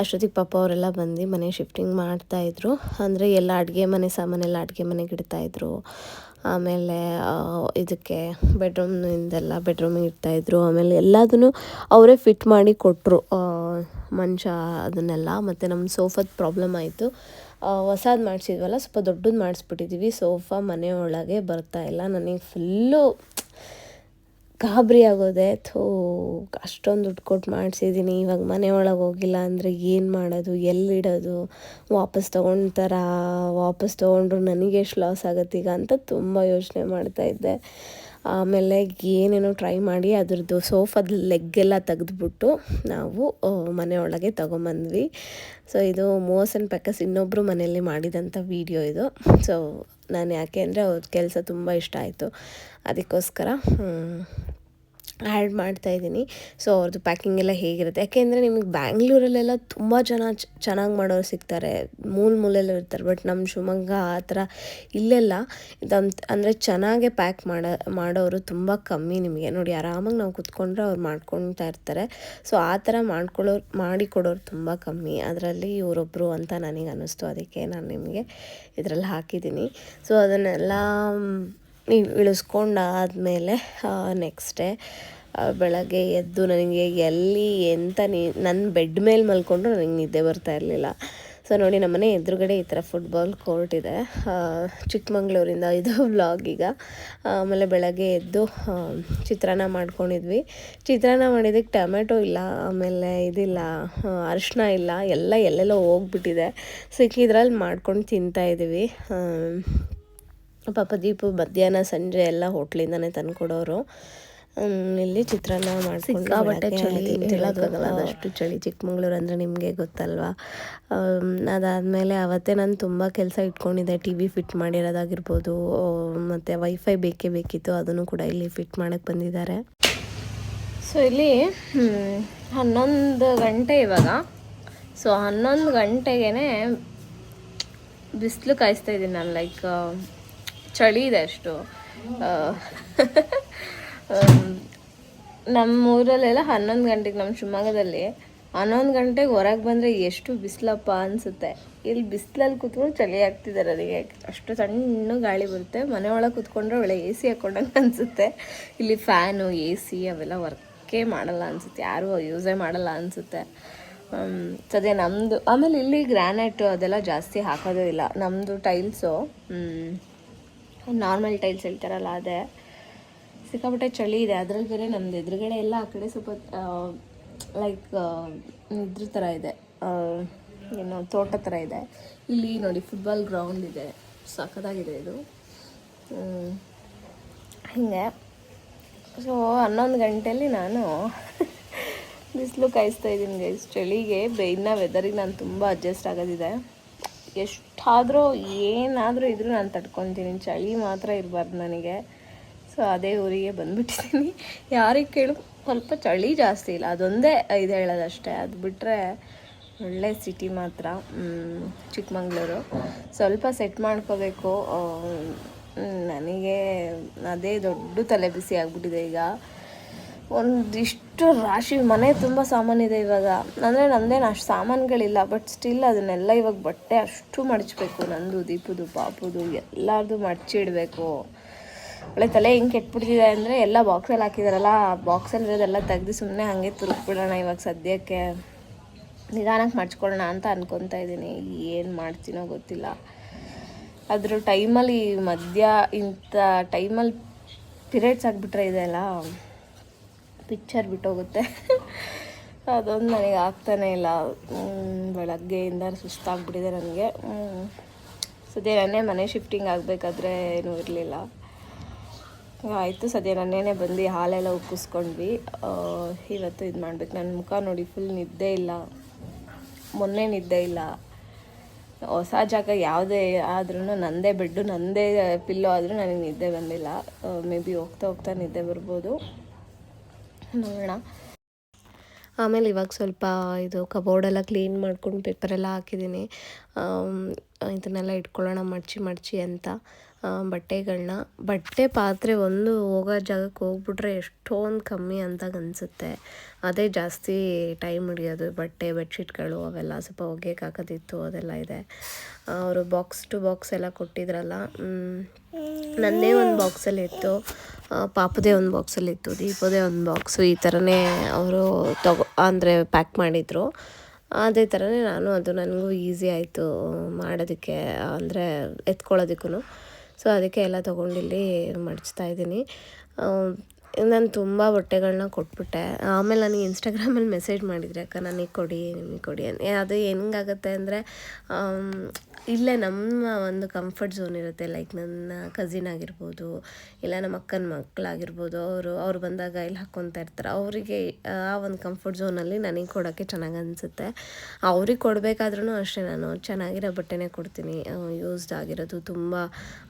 ಅಷ್ಟೊತ್ತಿಗೆ ಪಾಪ ಅವರೆಲ್ಲ ಬಂದು ಮನೆ ಶಿಫ್ಟಿಂಗ್ ಮಾಡ್ತಾಯಿದ್ರು ಅಂದರೆ ಎಲ್ಲ ಅಡುಗೆ ಮನೆ, ಸಾಮಾನೆಲ್ಲ ಅಡುಗೆ ಮನೆಗೆ ಇಡ್ತಾಯಿದ್ರು ಆಮೇಲೆ ಇದಕ್ಕೆ ಬೆಡ್ರೂಮ್ನಿಂದೆಲ್ಲ ಬೆಡ್ರೂಮಿಗೆ ಇಡ್ತಾಯಿದ್ರು ಆಮೇಲೆ ಎಲ್ಲದನ್ನು ಅವರೇ ಫಿಟ್ ಮಾಡಿ ಕೊಟ್ಟರು ಮಂಚ ಅದನ್ನೆಲ್ಲ. ಮತ್ತು ನಮ್ಮ ಸೋಫಾದ ಪ್ರಾಬ್ಲಮ್ ಆಯಿತು. ಹೊಸಾದು ಮಾಡಿಸಿದ್ವಲ್ಲ, ಸ್ವಲ್ಪ ದೊಡ್ಡದು ಮಾಡಿಸ್ಬಿಟ್ಟಿದ್ದೀವಿ ಸೋಫಾ ಮನೆ ಒಳಗೆ ಇಲ್ಲ. ನನಗೆ ಫುಲ್ಲು ಗಾಬರಿ ಆಗೋದೆ. ಥೋ, ಅಷ್ಟೊಂದು ದುಡ್ಡು ಕೊಟ್ಟು ಮಾಡಿಸಿದ್ದೀನಿ ಇವಾಗ ಮನೆ ಒಳಗೆ ಹೋಗಿಲ್ಲ ಅಂದರೆ ಏನು ಮಾಡೋದು? ಎಲ್ಲಿಡೋದು? ವಾಪಸ್ ತೊಗೊಳ್ತಾರ ವಾಪಸ್ ತೊಗೊಂಡ್ರು ನನಗೆ ಎಷ್ಟು ಲಾಸ್ ಆಗುತ್ತೆ ಈಗ ಅಂತ ತುಂಬ ಯೋಚನೆ ಮಾಡ್ತಾಯಿದ್ದೆ ಆಮೇಲೆ ಏನೇನೋ ಟ್ರೈ ಮಾಡಿ ಅದ್ರದ್ದು ಸೋಫಾದ ಲೆಗ್ಗೆಲ್ಲ ತೆಗೆದ್ಬಿಟ್ಟು ನಾವು ಮನೆಯೊಳಗೆ ತೊಗೊಂಬಂದ್ವಿ. ಸೊ ಇದು ಮೋಸ್ ಆ್ಯಂಡ್ ಪ್ಯಾಕಸ್ ಇನ್ನೊಬ್ಬರು ಮನೆಯಲ್ಲಿ ಮಾಡಿದಂಥ ವೀಡಿಯೋ ಇದು. ಸೊ ನಾನು ಯಾಕೆ ಅಂದರೆ ಅವ್ರ ಕೆಲಸ ತುಂಬ ಇಷ್ಟ ಆಯಿತು. ಅದಕ್ಕೋಸ್ಕರ ಆ್ಯಡ್ ಮಾಡ್ತಾ ಇದ್ದೀನಿ. ಸೊ ಅವ್ರದ್ದು ಪ್ಯಾಕಿಂಗ್ ಎಲ್ಲ ಹೇಗಿರುತ್ತೆ? ಯಾಕೆಂದರೆ ನಿಮಗೆ ಬ್ಯಾಂಗ್ಳೂರಲ್ಲೆಲ್ಲ ತುಂಬ ಜನ ಚೆನ್ನಾಗಿ ಮಾಡೋರು ಸಿಗ್ತಾರೆ. ಮೂಲ ಮೂಲೆಲ್ಲ ಇರ್ತಾರೆ. ಬಟ್ ನಮ್ಮ ಶಿವಮೊಗ್ಗ ಆ ಥರ ಇಲ್ಲೆಲ್ಲ ಅಂದರೆ ಚೆನ್ನಾಗೇ ಪ್ಯಾಕ್ ಮಾಡೋ, ಮಾಡೋರು ತುಂಬ ಕಮ್ಮಿ ನಿಮಗೆ. ನೋಡಿ, ಆರಾಮಾಗಿ ನಾವು ಕುತ್ಕೊಂಡ್ರೆ ಅವ್ರು ಮಾಡ್ಕೊತಾ ಇರ್ತಾರೆ. ಸೊ, ಆ ಥರ ಮಾಡ್ಕೊಳ್ಳೋರು, ಮಾಡಿಕೊಡೋರು ತುಂಬ ಕಮ್ಮಿ. ಅದರಲ್ಲಿ ಇವರೊಬ್ಬರು ಅಂತ ನನಗೆ ಅನ್ನಿಸ್ತು. ಅದಕ್ಕೆ ನಾನು ನಿಮಗೆ ಇದರಲ್ಲಿ ಹಾಕಿದ್ದೀನಿ. ಸೊ, ಅದನ್ನೆಲ್ಲ ನೀವು ಇಳಿಸ್ಕೊಂಡಾದಮೇಲೆ ನೆಕ್ಸ್ಟ್ ಡೇ ಬೆಳಗ್ಗೆ ಎದ್ದು ನನಗೆ ಎಲ್ಲಿ ಎಂತ ನೀ ನನ್ನ ಬೆಡ್ ಮೇಲೆ ಮಲ್ಕೊಂಡ್ರು ನನಗೆ ನಿದ್ದೆ ಬರ್ತಾ ಇರಲಿಲ್ಲ. ಸೊ ನೋಡಿ ನಮ್ಮನೆ ಎದುರುಗಡೆ ಈ ಥರ ಫುಟ್ಬಾಲ್ ಕೋರ್ಟ್ ಇದೆ. ಚಿಕ್ಕಮಂಗ್ಳೂರಿಂದ ಇದು ವ್ಲಾಗ್ ಈಗ. ಆಮೇಲೆ ಬೆಳಗ್ಗೆ ಎದ್ದು ಚಿತ್ರಾನ್ನ ಮಾಡ್ಕೊಂಡಿದ್ವಿ. ಚಿತ್ರಾನ್ನ ಮಾಡಿದ್ದಕ್ಕೆ ಟೊಮೆಟೊ ಇಲ್ಲ, ಆಮೇಲೆ ಇದಿಲ್ಲ ಅರಿಶಿನ ಇಲ್ಲ, ಎಲ್ಲ ಎಲ್ಲೆಲ್ಲೋ ಹೋಗ್ಬಿಟ್ಟಿದೆ. ಸಿಕ್ಕಿದ್ರಲ್ಲಿ ಮಾಡ್ಕೊಂಡು ತಿಂತಾ ಇದ್ದೀವಿ. ಪಾಪ ದೀಪು ಮಧ್ಯಾಹ್ನ ಸಂಜೆ ಎಲ್ಲ ಹೋಟ್ಲಿಂದನೇ ತಂದ್ಕೊಡೋರು. ಇಲ್ಲಿ ಚಿತ್ರಾನ್ನ ಮಾಡ್ಕೊಂಡು ಸಿಕ್ಕಾಪಟ್ಟೆ ಚಳಿ. ಹೇಳೋಕ್ಕಾಗಲ್ಲ, ಅದಷ್ಟು ಚಳಿ ಚಿಕ್ಕಮಂಗ್ಳೂರು ಅಂದರೆ ನಿಮಗೆ ಗೊತ್ತಲ್ವಾ? ಅದಾದಮೇಲೆ ಅವತ್ತೇ ನಾನು ತುಂಬ ಕೆಲಸ ಇಟ್ಕೊಂಡಿದ್ದೆ. ಟಿ ವಿ ಫಿಟ್ ಮಾಡಿರೋದಾಗಿರ್ಬೋದು ಮತ್ತು ವೈಫೈ ಬೇಕೇ ಬೇಕಿತ್ತು ಅದನ್ನು ಕೂಡ ಇಲ್ಲಿ ಫಿಟ್ ಮಾಡೋಕ್ಕೆ ಬಂದಿದ್ದಾರೆ. ಸೊ ಇಲ್ಲಿ ಹನ್ನೊಂದು ಗಂಟೆ ಇವಾಗ. ಸೊ ಹನ್ನೊಂದು ಗಂಟೆಗೆ ಬಿಸಿಲು ಕಾಯಿಸ್ತಾ ಇದ್ದೀನಿ ನಾನು ಲೈಕ್ ಚಳಿ ಇದೆ ಅಷ್ಟು ನಮ್ಮ ಊರಲ್ಲೆಲ್ಲ ಹನ್ನೊಂದು ಗಂಟೆಗೆ ನಮ್ಮ ಶಿವಮೊಗ್ಗದಲ್ಲಿ ಹನ್ನೊಂದು ಗಂಟೆಗೆ ಹೊರಗೆ ಬಂದರೆ ಎಷ್ಟು ಬಿಸಿಲಪ್ಪ ಅನಿಸುತ್ತೆ. ಇಲ್ಲಿ ಬಿಸಿಲಲ್ಲಿ ಕೂತ್ಕೊಂಡು ಚಳಿ ಆಗ್ತಿದ್ದಾರೆ ನನಗೆ ಅಷ್ಟು ಸಣ್ಣ ಗಾಳಿ ಬರುತ್ತೆ. ಮನೆ ಒಳಗೆ ಕೂತ್ಕೊಂಡ್ರೆ ಒಳ್ಳೆ ಎ ಸಿ ಹಾಕೊಂಡಂಗೆ ಅನಿಸುತ್ತೆ. ಇಲ್ಲಿ ಫ್ಯಾನು, ಎ ಸಿ ಅವೆಲ್ಲ ವರ್ಕೇ ಮಾಡಲ್ಲ ಅನಿಸುತ್ತೆ. ಯಾರೂ ಯೂಸೇ ಮಾಡಲ್ಲ ಅನಿಸುತ್ತೆ. ಸದ್ಯ ನಮ್ಮದು ಆಮೇಲೆ ಇಲ್ಲಿ ಗ್ರ್ಯಾನೈಟು ಅದೆಲ್ಲ ಜಾಸ್ತಿ ಹಾಕೋದೇ ಇಲ್ಲ. ನಮ್ಮದು ಟೈಲ್ಸು. ನಾರ್ಮಲ್ ಟೈಲ್ಸ್ ಹೇಳ್ತಾರಲ್ಲ ಅದೇ. ಸಿಕ್ಕಾಪಟ್ಟೆ ಚಳಿ ಇದೆ. ಅದ್ರಲ್ಲಿ ಬೇರೆ ನಮ್ದು ಎದುರುಗಡೆ ಎಲ್ಲ ಆ ಕಡೆ ಸ್ವಲ್ಪ ಲೈಕ್ ಇದ್ರ ಥರ ಇದೆ. ಏನು ತೋಟ ಥರ ಇದೆ. ಇಲ್ಲಿ ನೋಡಿ ಫುಟ್ಬಾಲ್ ಗ್ರೌಂಡ್ ಇದೆ. ಸಖತ್ತಾಗಿದೆ ಇದು. ಹೀಗೆ ಹಿಂಗೆ. ಸೊ ಹನ್ನೊಂದು ಗಂಟೆಯಲ್ಲಿ ನಾನು ಬಿಸಿಲು ಕಾಯಿಸ್ತಾ ಇದ್ದೀನಿ ಗೈಸ್ ಚಳಿಗೆ ಇನ್ನೂ ವೆದರಿಗೆ ನಾನು ತುಂಬ ಅಡ್ಜಸ್ಟ್ ಆಗೋದಿದೆ. ಎಷ್ಟಾದರೂ ಏನಾದರೂ ಇದ್ರೂ ನಾನು ತಡ್ಕೊತೀನಿ. ಚಳಿ ಮಾತ್ರ ಇರಬಾರ್ದು ನನಗೆ. ಸೊ ಅದೇ ಊರಿಗೆ ಬಂದ್ಬಿಟ್ಟಿದ್ದೀನಿ ಯಾರಿಗೆ ಕೇಳು, ಸ್ವಲ್ಪ ಚಳಿ ಜಾಸ್ತಿ ಇಲ್ಲ. ಅದೊಂದೇ ಇದು ಹೇಳೋದಷ್ಟೇ. ಅದು ಬಿಟ್ಟರೆ ಒಳ್ಳೆ ಸಿಟಿ ಮಾತ್ರ. ಚಿಕ್ಕಮಂಗ್ಳೂರು. ಸ್ವಲ್ಪ ಸೆಟ್ ಮಾಡ್ಕೋಬೇಕು. ನನಗೆ ಅದೇ ದೊಡ್ಡ ತಲೆ ಬಿಸಿ ಆಗ್ಬಿಟ್ಟಿದೆ ಈಗ. ಒಂದಿಷ್ಟು ರಾಶಿ, ಮನೆ ತುಂಬ ಸಾಮಾನಿದೆ ಇವಾಗ. ಅಂದರೆ ನಂದೇನು ಅಷ್ಟು ಸಾಮಾನುಗಳಿಲ್ಲ ಬಟ್ ಸ್ಟಿಲ್ ಅದನ್ನೆಲ್ಲ ಇವಾಗ ಬಟ್ಟೆ ಅಷ್ಟು ಮಡಚಬೇಕು. ನಂದು, ದೀಪದು, ಪಾಪದು, ಎಲ್ಲರದು ಮಡಚಿಡಬೇಕು ಒಳ್ಳೆ ತಲೆ ಹೆಂಗೆ ಕೆಟ್ಬಿಡ್ತಿದೆ ಅಂದರೆ ಎಲ್ಲ ಬಾಕ್ಸಲ್ಲಿ ಹಾಕಿದಾರಲ್ಲ, ಆ ಬಾಕ್ಸಲ್ಲಿ ಇರೋದೆಲ್ಲ ತೆಗ್ದು ಸುಮ್ಮನೆ ಹಾಗೆ ತುರುಕ್ಬಿಡೋಣ ಇವಾಗ ಸದ್ಯಕ್ಕೆ. ನಿಧಾನಕ್ಕೆ ಮಡ್ಚ್ಕೊಳ್ಳೋಣ ಅಂತ ಅನ್ಕೊತಾ ಇದ್ದೀನಿ. ಏನು ಮಾಡ್ತೀನೋ ಗೊತ್ತಿಲ್ಲ. ಅದ್ರ ಟೈಮಲ್ಲಿ ಮಧ್ಯ ಇಂಥ ಟೈಮಲ್ಲಿ ಪಿರಿಯಡ್ಸ್ ಆಗಿಬಿಟ್ರೆ ಇದೆಲ್ಲ ಪಿಕ್ಚರ್ ಬಿಟ್ಟೋಗುತ್ತೆ. ಅದೊಂದು ನನಗೆ ಆಗ್ತಾನೇ ಇಲ್ಲ. ಬೆಳಗ್ಗೆಯಿಂದ ಸುಸ್ತಾಗ್ಬಿಟ್ಟಿದೆ ನನಗೆ. ಸದ್ಯ ನನ್ನೇ ಮನೆ ಶಿಫ್ಟಿಂಗ್ ಆಗಬೇಕಾದ್ರೆ ಏನೂ ಇರಲಿಲ್ಲ. ಆಯಿತು, ಸದ್ಯ ನನ್ನೇನೆ ಬಂದು ಹಾಲೆಲ್ಲ ಉಕ್ಕಿಸ್ಕೊಂಡ್ವಿ ಇವತ್ತು ಇದು ಮಾಡ್ಬೇಕು. ನನ್ನ ಮುಖ ನೋಡಿ ಫುಲ್ ನಿದ್ದೆ ಇಲ್ಲ. ಮೊನ್ನೆ ನಿದ್ದೆ ಇಲ್ಲ. ಹೊಸ ಜಾಗ ಯಾವುದೇ ಆದ್ರೂ ನಂದೇ ಬೆಡ್ಡು, ನಂದೇ ಪಿಲ್ಲೋ ಆದರೂ ನನಗೆ ನಿದ್ದೆ ಬಂದಿಲ್ಲ. ಮೇ ಬಿ ಹೋಗ್ತಾ ಹೋಗ್ತಾ ನಿದ್ದೆ ಬರ್ಬೋದು. ನೋಡೋಣ. ಆಮೇಲೆ ಇವಾಗ ಸ್ವಲ್ಪ ಇದು ಕಬೋರ್ಡೆಲ್ಲ ಕ್ಲೀನ್ ಮಾಡ್ಕೊಂಡು ಪೇಪರೆಲ್ಲ ಹಾಕಿದ್ದೀನಿ. ಇದನ್ನೆಲ್ಲ ಇಟ್ಕೊಳ್ಳೋಣ, ಮಡ್ಚಿ ಮಡ್ಚಿ ಅಂತ. ಬಟ್ಟೆಗಳನ್ನ ಬಟ್ಟೆ ಪಾತ್ರೆ ಒಂದು ಹೋಗೋ ಜಾಗಕ್ಕೆ ಹೋಗ್ಬಿಟ್ರೆ ಎಷ್ಟೊಂದು ಕಮ್ಮಿ ಅಂತ ಅನಿಸುತ್ತೆ. ಅದೇ ಜಾಸ್ತಿ ಟೈಮ್ ಹಿಡಿಯೋದು, ಬಟ್ಟೆ ಬೆಡ್ಶೀಟ್ಗಳು ಅವೆಲ್ಲ ಸ್ವಲ್ಪ ಒಗೆಯಕ್ಕೆ ಅದೆಲ್ಲ ಇದೆ. ಅವರು ಬಾಕ್ಸ್ ಟು ಬಾಕ್ಸ್ ಎಲ್ಲ ಕೊಟ್ಟಿದ್ರಲ್ಲ ನನ್ನೇ ಒಂದು ಬಾಕ್ಸಲ್ಲಿ ಇತ್ತು. ಪಾಪದೇ ಒಂದು ಬಾಕ್ಸಲ್ಲಿ ಇತ್ತು, ದೀಪದೇ ಒಂದು ಬಾಕ್ಸು ಈ ಥರನೇ ಅವರು ತಗೋ, ಅಂದರೆ ಪ್ಯಾಕ್ ಮಾಡಿದರು. ಅದೇ ಥರನೇ ನಾನು ಅದು ನನಗೂ ಈಸಿ ಆಯಿತು ಮಾಡೋದಕ್ಕೆ, ಅಂದರೆ ಎತ್ಕೊಳ್ಳೋದಕ್ಕೂ ಸೊ ಅದಕ್ಕೆ ಎಲ್ಲ ತೊಗೊಂಡಿಲ್ಲಿ ಮಡಚ್ತಾ ಇದ್ದೀನಿ. ನಾನು ತುಂಬ ಬಟ್ಟೆಗಳನ್ನ ಕೊಟ್ಬಿಟ್ಟೆ. ಆಮೇಲೆ ನನಗೆ ಇನ್ಸ್ಟಾಗ್ರಾಮಲ್ಲಿ ಮೆಸೇಜ್ ಮಾಡಿದರೆ, ಅಕ್ಕ, ನನಗೆ ಕೊಡಿ, ನಿಮಗೆ ಕೊಡಿ ಅದು ಹೆಂಗಾಗತ್ತೆ ಅಂದರೆ ಇಲ್ಲೇ ನಮ್ಮ ಒಂದು ಕಂಫರ್ಟ್ ಝೋನ್ ಇರುತ್ತೆ. ಲೈಕ್ ನನ್ನ ಕಸಿನ್ ಆಗಿರ್ಬೋದು, ಇಲ್ಲ ನಮ್ಮ ಅಕ್ಕನ ಮಕ್ಕಳಾಗಿರ್ಬೋದು ಅವರು, ಅವ್ರು ಬಂದಾಗ ಇಲ್ಲಿ ಹಾಕ್ಕೊತಾ ಇರ್ತಾರೆ. ಅವರಿಗೆ ಆ ಒಂದು ಕಂಫರ್ಟ್ ಝೋನಲ್ಲಿ ನನಗೆ ಕೊಡೋಕ್ಕೆ ಚೆನ್ನಾಗಿ ಅನಿಸುತ್ತೆ. ಅವ್ರಿಗೆ ಕೊಡಬೇಕಾದ್ರೂ ಅಷ್ಟೇ ನಾನು ಚೆನ್ನಾಗಿರೋ ಬಟ್ಟೆನೇ ಕೊಡ್ತೀನಿ. ಯೂಸ್ಡ್ ಆಗಿರೋದು ತುಂಬ,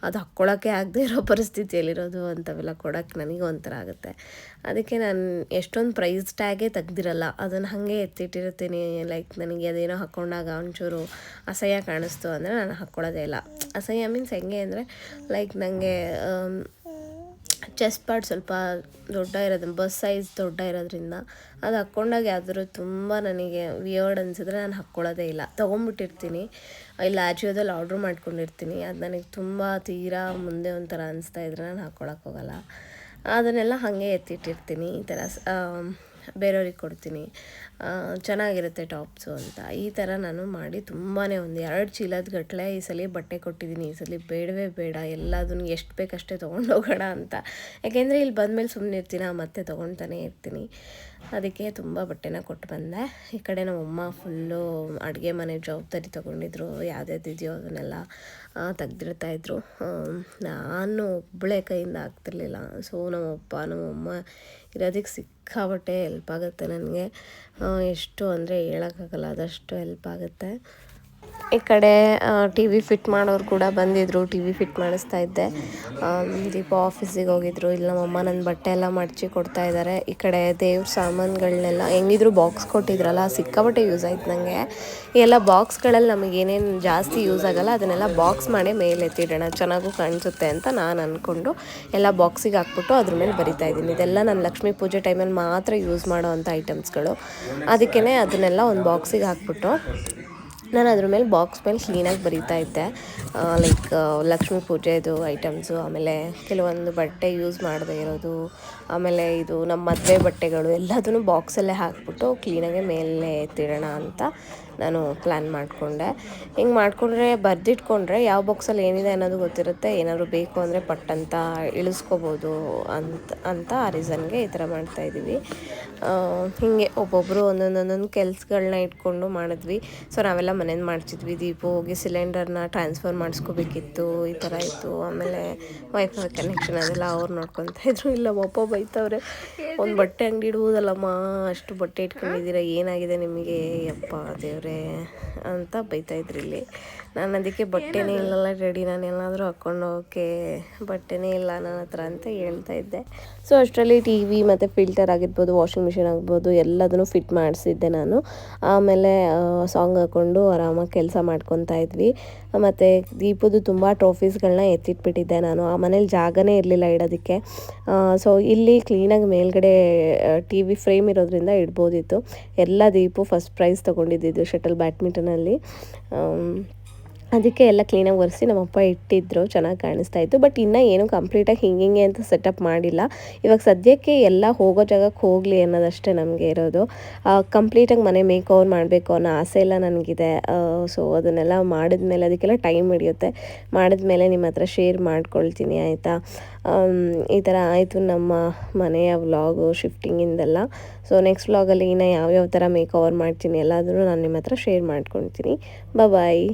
ಅದು ಹಾಕ್ಕೊಳ್ಳೋಕ್ಕೆ ಆಗದೆ ಇರೋ ಪರಿಸ್ಥಿತಿಯಲ್ಲಿರೋದು ಅಂಥವೆಲ್ಲ ಕೊಡೋಕ್ಕೆ ನನಗೆ ಒಂಥರ ಆಗುತ್ತೆ ಅದಕ್ಕೆ ನಾನು ಎಷ್ಟೊಂದು ಪ್ರೈಸ್ ಟ್ಯಾಗೇ ತೆಗ್ದಿರಲ್ಲ. ಅದನ್ನು ಹಾಗೆ ಎತ್ತಿಟ್ಟಿರ್ತೀನಿ. ಲೈಕ್ ನನಗೆ ಅದೇನೋ ಹಾಕ್ಕೊಂಡಾಗ ಒಂಚೂರು ಅಸಹ್ಯ ಕಾಣಿಸ್ತು ಅಂದರೆ ನಾನು ಹಾಕ್ಕೊಳ್ಳೋದೇ ಇಲ್ಲ. ಅಸಹ್ಯ ಮೀನ್ಸ್ ಹೆಂಗೆ ಅಂದರೆ ಲೈಕ್ ನನಗೆ ಚೆಸ್ಟ್ ಪಾರ್ಟ್ ಸ್ವಲ್ಪ ದೊಡ್ಡ ಇರೋದು ಬಸ್ ಸೈಜ್ ದೊಡ್ಡ ಇರೋದ್ರಿಂದ ಅದು ಹಾಕ್ಕೊಂಡಾಗ ಯಾವ್ದಾದ್ರು ತುಂಬ ನನಗೆ ವಿಯರ್ಡ್ ಅನಿಸಿದ್ರೆ ನಾನು ಹಾಕ್ಕೊಳ್ಳೋದೇ ಇಲ್ಲ. ತೊಗೊಂಬಿಟ್ಟಿರ್ತೀನಿ. ಇಲ್ಲ ಆಜಿಯೋದಲ್ಲಿ ಆರ್ಡ್ರ್ ಮಾಡ್ಕೊಂಡಿರ್ತೀನಿ. ಅದು ನನಗೆ ತುಂಬ ತೀರಾ ಮುಂದೆ ಒಂಥರ ಅನಿಸ್ತಾ ಇದ್ರೆ ನಾನು ಹಾಕ್ಕೊಳಕ್ಕೆ ಹೋಗಲ್ಲ. ಅದನ್ನೆಲ್ಲ ಹಾಗೆ ಎತ್ತಿಟ್ಟಿರ್ತೀನಿ ಈ ಥರ ಬೇರೆಯವ್ರಿಗೆ ಕೊಡ್ತೀನಿ. ಚೆನ್ನಾಗಿರುತ್ತೆ ಟಾಪ್ಸು ಅಂತ. ಈ ಥರ ನಾನು ಮಾಡಿ ತುಂಬಾ ಒಂದು ಎರಡು ಚೀಲದ ಗಟ್ಟಲೆ ಈ ಸಲ ಬಟ್ಟೆ ಕೊಟ್ಟಿದ್ದೀನಿ. ಈ ಸಲ ಬೇಡವೇ ಬೇಡ. ಎಲ್ಲದನ್ನು ಎಷ್ಟು ಬೇಕಷ್ಟೇ ತೊಗೊಂಡು ಹೋಗೋಣ ಅಂತ. ಯಾಕೆಂದರೆ ಇಲ್ಲಿ ಬಂದಮೇಲೆ ಸುಮ್ಮನೆ ಇರ್ತೀನಿ, ಮತ್ತೆ ತೊಗೊಳ್ತಾನೆ ಇರ್ತೀನಿ. ಅದಕ್ಕೆ ತುಂಬ ಬಟ್ಟೆನ ಕೊಟ್ಟು ಬಂದೆ. ಈ ಕಡೆ ನಮ್ಮಮ್ಮ ಫುಲ್ಲು ಅಡುಗೆ ಮನೆ ಜವಾಬ್ದಾರಿ ತೊಗೊಂಡಿದ್ರು. ಯಾವ್ದ್ಯಾವ್ದಿದೆಯೋ ಅದನ್ನೆಲ್ಲ ತೆಗ್ದಿರ್ತಾ ಇದ್ರು. ನಾನು ಒಬ್ಬಳೆ ಕೈಯಿಂದ ಆಗ್ತಿರ್ಲಿಲ್ಲ. ಸೊ ನಮ್ಮಪ್ಪ ನಮ್ಮಮ್ಮ ಇರೋದಕ್ಕೆ ಸಿಕ್ಕಾಬಟ್ಟೆ ಹೆಲ್ಪ್ ಆಗುತ್ತೆ ನನಗೆ. ಎಷ್ಟು ಅಂದರೆ ಹೇಳೋಕ್ಕಾಗಲ್ಲ ಅದಷ್ಟು ಹೆಲ್ಪ್ ಆಗುತ್ತೆ. ಈ ಕಡೆ ಟಿ ವಿ ಫಿಟ್ ಮಾಡೋರು ಕೂಡ ಬಂದಿದ್ದರು ಟಿ ವಿ ಫಿಟ್ ಮಾಡಿಸ್ತಾ ಇದ್ದೆ. ದೀಪ ಆಫೀಸಿಗೆ ಹೋಗಿದ್ರು. ಇಲ್ಲಿ ನಮ್ಮಮ್ಮ ನನ್ನ ಬಟ್ಟೆ ಎಲ್ಲ ಮಡಚಿ ಕೊಡ್ತಾ ಇದ್ದಾರೆ ಈ ಕಡೆ ದೇವ್ರ ಸಾಮಾನುಗಳನ್ನೆಲ್ಲ ಹೆಂಗಿದ್ರು ಬಾಕ್ಸ್ ಕೊಟ್ಟಿದ್ರಲ್ಲ ಸಿಕ್ಕಾಬಟ್ಟೆ ಯೂಸ್ ಆಯ್ತು ನನಗೆ ಎಲ್ಲ ಬಾಕ್ಸ್ಗಳಲ್ಲಿ ನಮಗೇನೇನು ಜಾಸ್ತಿ ಯೂಸ್ ಆಗಲ್ಲ, ಅದನ್ನೆಲ್ಲ ಬಾಕ್ಸ್ ಮಾಡಿ ಮೇಲೆ ಎತ್ತಿಡೋಣ. ಚೆನ್ನಾಗೂ ಕಾಣಿಸುತ್ತೆ ಅಂತ ನಾನು ಅಂದ್ಕೊಂಡು ಎಲ್ಲ ಬಾಕ್ಸಿಗೆ ಹಾಕ್ಬಿಟ್ಟು ಅದ್ರ ಮೇಲೆ ಬರಿತಾ ಇದ್ದೀನಿ. ಇದೆಲ್ಲ ನಾನು ಲಕ್ಷ್ಮೀ ಪೂಜೆ ಟೈಮಲ್ಲಿ ಮಾತ್ರ ಯೂಸ್ ಮಾಡೋ ಅಂಥ ಐಟಮ್ಸ್ಗಳು ಅದಕ್ಕೇ ಅದನ್ನೆಲ್ಲ ಒಂದು ಬಾಕ್ಸಿಗೆ ಹಾಕ್ಬಿಟ್ಟು ನಾನು ಅದ್ರ ಮೇಲೆ ಬಾಕ್ಸ್ ಮೇಲೆ ಕ್ಲೀನಾಗಿ ಬರೀತಾ ಇದ್ದೆ. ಲೈಕ್ ಲಕ್ಷ್ಮೀ ಪೂಜೆದು ಐಟಮ್ಸು ಆಮೇಲೆ ಕೆಲವೊಂದು ಬಟ್ಟೆ ಯೂಸ್ ಮಾಡದೇ ಇರೋದು, ಆಮೇಲೆ ಇದು ನಮ್ಮ ಮದುವೆ ಬಟ್ಟೆಗಳು ಎಲ್ಲದನ್ನು ಬಾಕ್ಸಲ್ಲೇ ಹಾಕ್ಬಿಟ್ಟು ಕ್ಲೀನಾಗೆ ಮೇಲೆ ಎತ್ತಿಡೋಣ ಅಂತ ನಾನು ಪ್ಲ್ಯಾನ್ ಮಾಡಿಕೊಂಡೆ. ಹಿಂಗೆ ಮಾಡಿಕೊಂಡ್ರೆ ಬರೆದಿಟ್ಕೊಂಡ್ರೆ ಯಾವ ಬಾಕ್ಸಲ್ಲಿ ಏನಿದೆ ಅನ್ನೋದು ಗೊತ್ತಿರುತ್ತೆ. ಏನಾದರೂ ಬೇಕು ಅಂದರೆ ಪಟ್ಟಂತ ಇಳಿಸ್ಕೋಬೋದು ಅಂತ ಅಂತ ಆ ರೀಸನ್ಗೆ ಈ ಥರ ಮಾಡ್ತಾಯಿದ್ದೀವಿ ಹೀಗೆ ಒಬ್ಬೊಬ್ಬರು ಒಂದೊಂದೊಂದೊಂದು ಕೆಲಸಗಳನ್ನ ಇಟ್ಕೊಂಡು ಮಾಡಿದ್ವಿ. ಸೊ ನಾವೆಲ್ಲ ಮನೇಲಿ ಮಾಡ್ತಿದ್ವಿ. ದೀಪ ಹೋಗಿ ಸಿಲಿಂಡರ್ನ ಟ್ರಾನ್ಸ್ಫರ್ ಮಾಡಿಸ್ಕೋಬೇಕಿತ್ತು. ಈ ಥರ ಇತ್ತು. ಆಮೇಲೆ ವೈಫೈ ಕನೆಕ್ಷನ್ ಅದೆಲ್ಲ ಅವ್ರು ನೋಡ್ಕೊತಾ ಇದ್ರು. ಇಲ್ಲ ಒಬ್ಬ ಬೈತವ್ರೆ ಒಂದು ಬಟ್ಟೆ ಅಂಗಡಿ ಇಡುವುದಲ್ಲಮ್ಮ, ಅಷ್ಟು ಬಟ್ಟೆ ಇಟ್ಕೊಂಡಿದ್ದೀರಾ, ಏನಾಗಿದೆ ನಿಮಗೆ? ಯಪ್ಪ ದೇವರೇ, ಅಂತ ಬೈತಾ ಇದ್ರು ಇಲ್ಲಿ. ನಾನು ಅದಕ್ಕೆ ಬಟ್ಟೆನೇ ಇಲ್ಲಲ್ಲ ರೆಡಿ ನಾನು ಏನಾದರೂ ಹಾಕ್ಕೊಂಡು ಹೋಗೋಕ್ಕೆ ಬಟ್ಟೆನೇ ಇಲ್ಲ ನನ್ನ ಹತ್ರ ಅಂತ ಹೇಳ್ತಾ ಇದ್ದೆ. ಸೊ ಅಷ್ಟರಲ್ಲಿ ಟಿ ವಿ ಮತ್ತು ಫಿಲ್ಟರ್ ಆಗಿರ್ಬೋದು ವಾಷಿಂಗ್ ಮಿಷಿನ್ ಆಗ್ಬೋದು ಎಲ್ಲದನ್ನು ಫಿಟ್ ಮಾಡಿಸಿದ್ದೆ ನಾನು. ಆಮೇಲೆ ಸಾಂಗ್ ಹಾಕ್ಕೊಂಡು ಆರಾಮಾಗಿ ಕೆಲಸ ಮಾಡ್ಕೊತಾ ಇದ್ವಿ. ಮತ್ತು ದೀಪದ್ದು ತುಂಬ ಟ್ರೋಫೀಸ್ಗಳನ್ನ ಎತ್ತಿಟ್ಬಿಟ್ಟಿದ್ದೆ ನಾನು. ಆ ಮನೇಲಿ ಜಾಗನೇ ಇರಲಿಲ್ಲ ಇಡೋದಕ್ಕೆ. ಸೊ ಇಲ್ಲಿ ಕ್ಲೀನಾಗಿ ಮೇಲ್ಗಡೆ ಟಿ ವಿ ಫ್ರೇಮ್ ಇರೋದ್ರಿಂದ ಇಡ್ಬೋದಿತ್ತು. ಎಲ್ಲ ದೀಪು ಫಸ್ಟ್ ಪ್ರೈಸ್ ತೊಗೊಂಡಿದ್ದಿದ್ದು ಶಟಲ್ ಬ್ಯಾಡ್ಮಿಂಟನಲ್ಲಿ ಅದಕ್ಕೆ ಎಲ್ಲ ಕ್ಲೀನಾಗಿ ಒರೆಸಿ ನಮ್ಮಪ್ಪ ಇಟ್ಟಿದ್ರು, ಚೆನ್ನಾಗಿ ಕಾಣಿಸ್ತಾ ಇತ್ತು. ಬಟ್ ಇನ್ನೂ ಏನು ಕಂಪ್ಲೀಟಾಗಿ ಹಿಂಗೆ ಹಿಂಗೆ ಅಂತ ಸೆಟಪ್ ಮಾಡಿಲ್ಲ. ಇವಾಗ ಸದ್ಯಕ್ಕೆ ಎಲ್ಲ ಹೋಗೋ ಜಾಗಕ್ಕೆ ಹೋಗಲಿ ಅನ್ನೋದಷ್ಟೇ ನಮಗೆ ಇರೋದು. ಕಂಪ್ಲೀಟಾಗಿ ಮನೆ ಮೇಕ್ ಓವರ್ ಮಾಡಬೇಕು ಅನ್ನೋ ಆಸೆ ಎಲ್ಲ ನನಗಿದೆ. ಸೊ ಅದನ್ನೆಲ್ಲ ಮಾಡಿದ್ಮೇಲೆ ಅದಕ್ಕೆಲ್ಲ ಟೈಮ್ ಹಿಡಿಯುತ್ತೆ. ಮಾಡಿದ್ಮೇಲೆ ನಿಮ್ಮ ಹತ್ರ ಶೇರ್ ಮಾಡ್ಕೊಳ್ತೀನಿ, ಆಯಿತಾ? ಈ ಥರ ಆಯಿತು ನಮ್ಮ ಮನೆಯ ವ್ಲಾಗು ಶಿಫ್ಟಿಂಗಿಂದೆಲ್ಲ ಸೊ ನೆಕ್ಸ್ಟ್ ವ್ಲಾಗಲ್ಲಿ ಇನ್ನು ಯಾವ್ಯಾವ ಥರ ಮೇಕ್ ಓವರ್ ಮಾಡ್ತೀನಿ ಎಲ್ಲಾದರೂ ನಾನು ನಿಮ್ಮ ಹತ್ರ ಶೇರ್ ಮಾಡ್ಕೊಳ್ತೀನಿ. ಬಾಯ್